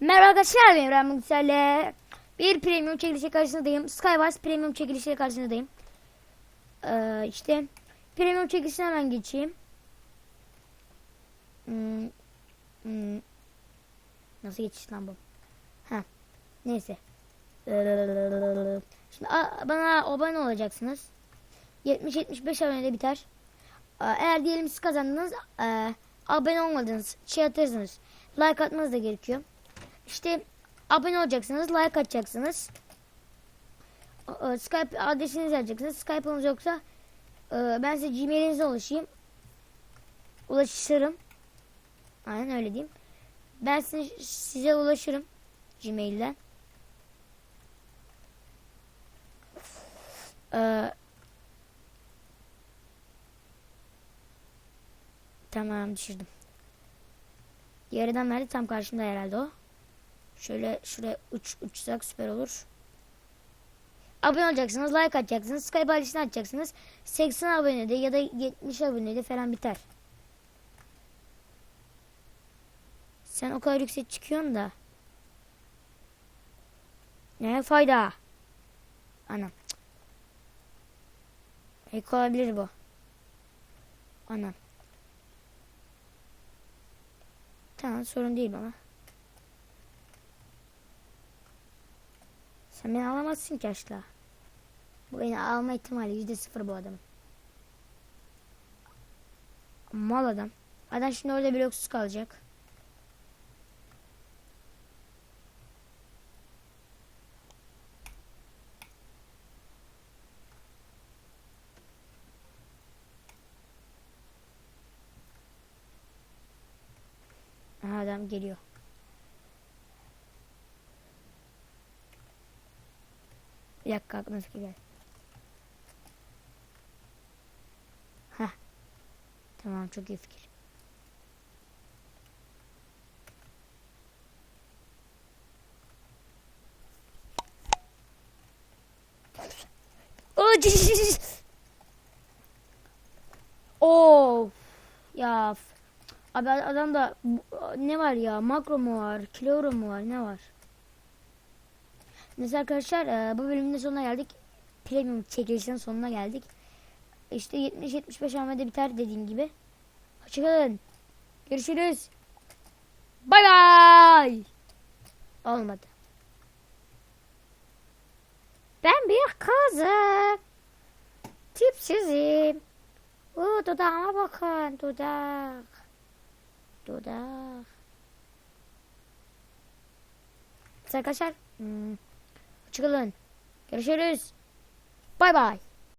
Merhaba arkadaşlar ben İbrahim Yüksel'le bir premium çekilişi karşısındayım. Skywars premium çekilişi karşısındayım. Ee, işte premium çekilişine hemen geçeyim. Hmm, hmm. Nasıl geçiş lan bu? Ha, neyse. Şimdi bana abone olacaksınız. 70-75 abonede biter. Ee, Eğer diyelim siz kazandınız, e, abone olmadınız, şey atırsınız. Like atmanız da gerekiyor. İşte abone olacaksınız, like atacaksınız. Ee, Skype adresinizi yazacaksınız. Skype'ınız yoksa e, ben size Gmail'inize ulaşayım. Ulaşırım. Aynen öyle diyeyim. Ben size, size ulaşırım Gmail'den. Ee, tamam düşürdüm. Yarıdan verdi tam karşımda herhalde o. Şöyle şuraya uç uçsak süper olur. Abone olacaksınız, like atacaksınız, Skype adresini açacaksınız. 80 abonede ya da 70 abonede falan biter. Sen o kadar yüksek çıkıyorsun da. Ne fayda? Anam. Ek olabilir bu. Anam. Tamam sorun değil bana. Sen beni alamazsın ki asla. Bu beni alma ihtimali yüzde sıfır bu adamın. Mal adam. Adam şimdi orada bloksuz kalacak. Adam geliyor. Bir dakika aklıma fikir geldi. Heh. Tamam çok iyi fikir. Of. Ya. Abi adamda bu- ne var ya? Makro mu var? Kiloro mu var? Ne var? Neyse arkadaşlar e, bu bölümün sonuna geldik. Premium çekilişinin sonuna geldik. İşte 70-75 Ahmet'e biter dediğim gibi. Hoşçakalın. Görüşürüz. Bay bay. Olmadı. Ben bir kızım. Tipsizim. Oo, dudağıma bakın. Dudak. Dudak. Arkadaşlar. Hmm. Hoşçakalın. Görüşürüz. Bay bay.